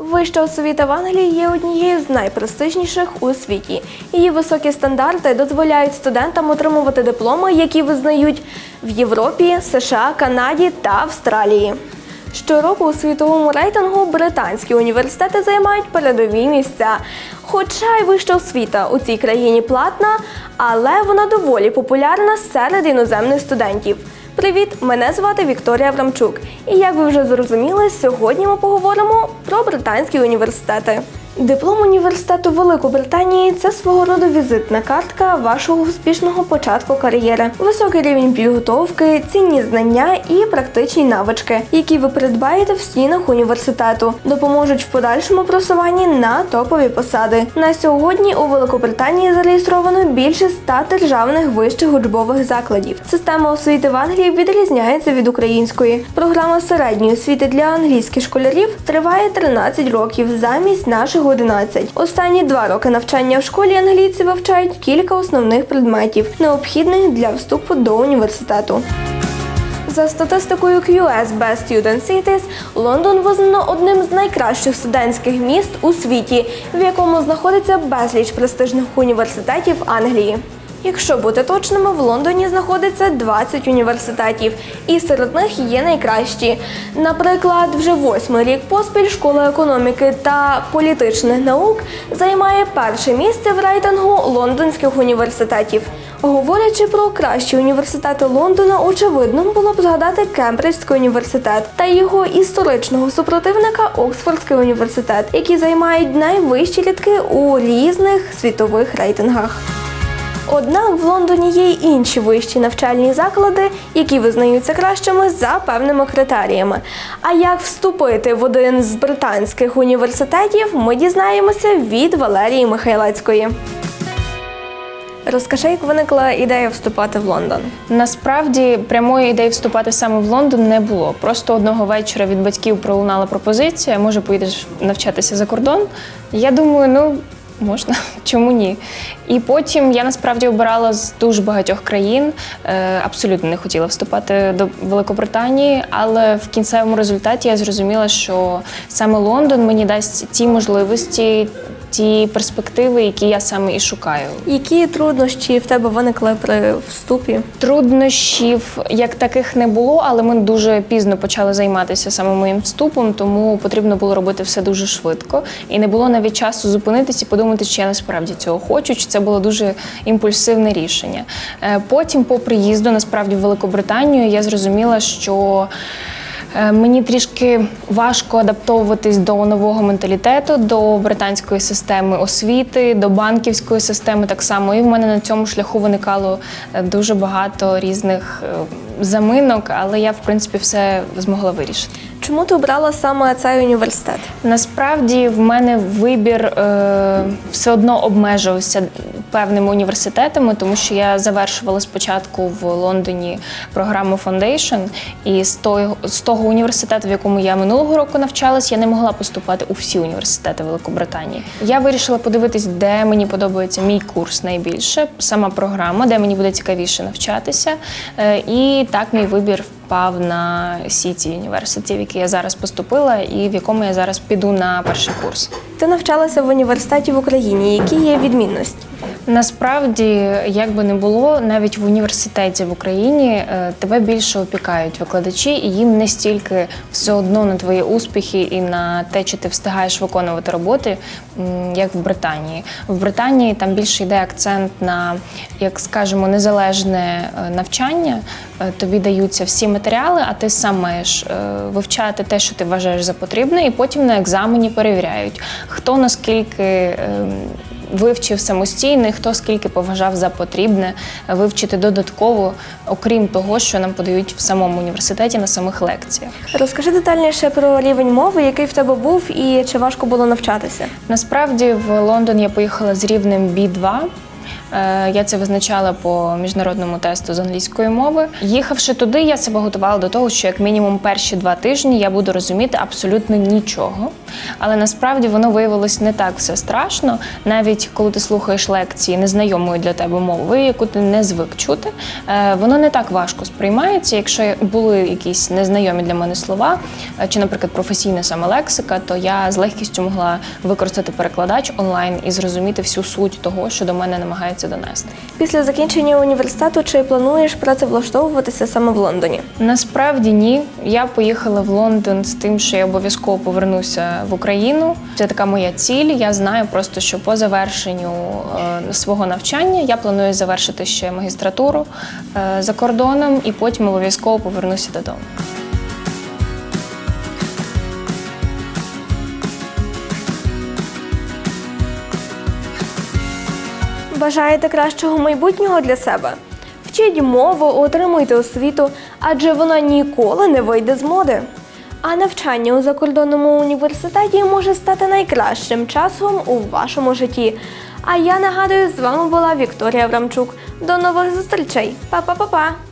Вища освіта в Англії є однією з найпрестижніших у світі. Її високі стандарти дозволяють студентам отримувати дипломи, які визнають в Європі, США, Канаді та Австралії. Щороку у світовому рейтингу британські університети займають передові місця. Хоча й вища освіта у цій країні платна, але вона доволі популярна серед іноземних студентів. Привіт! Мене звати Вікторія Врамчук. І як ви вже зрозуміли, сьогодні ми поговоримо про британські університети. Диплом університету Великобританії це свого роду візитна картка вашого успішного початку кар'єри, високий рівень підготовки, цінні знання і практичні навички, які ви придбаєте в стінах університету, допоможуть в подальшому просуванні на топові посади. На сьогодні у Великобританії зареєстровано більше 100 державних вищих учбових закладів. Система освіти в Англії відрізняється від української. Програма середньої освіти для англійських школярів триває 13 років замість наших 11. Останні два роки навчання в школі англійці вивчають кілька основних предметів, необхідних для вступу до університету. За статистикою QS Best Student Cities, Лондон визнано одним з найкращих студентських міст у світі, в якому знаходиться безліч престижних університетів Англії. Якщо бути точними, в Лондоні знаходиться 20 університетів, і серед них є найкращі. Наприклад, вже восьмий рік поспіль школа економіки та політичних наук займає перше місце в рейтингу лондонських університетів. Говорячи про кращі університети Лондона, очевидно було б згадати Кембриджський університет та його історичного супротивника Оксфордський університет, які займають найвищі рядки у різних світових рейтингах. Однак в Лондоні є й інші вищі навчальні заклади, які визнаються кращими за певними критеріями. А як вступити в один з британських університетів, ми дізнаємося від Валерії Михайлецької. Розкажи, як виникла ідея вступати в Лондон. Насправді прямої ідеї вступати саме в Лондон не було. Просто одного вечора від батьків пролунала пропозиція, може поїдеш навчатися за кордон. Я думаю, ну. Можна, чому ні? І потім я насправді обирала з дуже багатьох країн. Е, абсолютно не хотіла вступати до Великобританії, але в кінцевому результаті я зрозуміла, що саме Лондон мені дасть ті можливості, ті перспективи, які я саме і шукаю. Які труднощі в тебе виникли при вступі? Труднощів як таких не було, але ми дуже пізно почали займатися саме моїм вступом, тому потрібно було робити все дуже швидко. І не було навіть часу зупинитися і подумати, чи я насправді цього хочу, чи це було дуже імпульсивне рішення. Е, Потім, по приїзду, насправді в Великобританію, я зрозуміла, що. Е, Мені трішки важко адаптовуватись до нового менталітету, до британської системи освіти, до банківської системи так само. І в мене на цьому шляху виникало е, дуже багато різних е, заминок, але я в принципі все змогла вирішити. Чому ти обрала саме цей університет? Насправді в мене вибір е, все одно обмежувався певними університетами, тому що я завершувала спочатку в Лондоні програму Foundation, і з того, з того університету, в якому я минулого року навчалась, я не могла поступати у всі університети Великобританії. Я вирішила подивитись, де мені подобається мій курс найбільше, сама програма, де мені буде цікавіше навчатися. Е, і так мій вибір впав на Сіті університет, в який я зараз поступила, і в якому я зараз піду на перший курс. Ти навчалася в університеті в Україні. Які є відмінності? Насправді, як би не було, навіть в університеті в Україні е, тебе більше опікають викладачі, і їм не стільки все одно на твої успіхи і на те, чи ти встигаєш виконувати роботи, як в Британії. В Британії там більше йде акцент на, як скажемо, незалежне е, навчання. Е, Тобі даються всі матеріали, а ти сам маєш вивчати те, що ти вважаєш за потрібне, і потім на екзамені перевіряють, хто наскільки. Вивчив самостійно, і хто скільки поважав за потрібне вивчити додатково, окрім того, що нам подають в самому університеті на самих лекціях. Розкажи детальніше про рівень мови, який в тебе був, і чи важко було навчатися. Насправді в Лондон я поїхала з рівнем B2. Е, Я це визначала по міжнародному тесту з англійської мови. Їхавши туди, я себе готувала до того, що як мінімум перші два тижні я буду розуміти абсолютно нічого. Але насправді воно виявилось не так все страшно. Навіть коли ти слухаєш лекції незнайомою для тебе мовою, яку ти не звик чути, е, воно не так важко сприймається. Якщо були якісь незнайомі для мене слова, е, чи, наприклад, професійна саме лексика, то я з легкістю могла використати перекладач онлайн і зрозуміти всю суть того, що до мене намагається донести. Після закінчення університету чи плануєш працевлаштовуватися саме в Лондоні? Насправді ні. Я поїхала в Лондон з тим, що я обов'язково повернуся в Україну. Це така моя ціль. Я знаю просто, що по завершенню е, свого навчання я планую завершити ще магістратуру е, за кордоном і потім обов'язково повернуся додому. Бажаєте кращого майбутнього для себе? Вчіть мову, отримуйте освіту, адже вона ніколи не вийде з моди. А навчання у закордонному університеті може стати найкращим часом у вашому житті. А я нагадую, з вами була Вікторія Врамчук. До нових зустрічей. Па-па-па-па!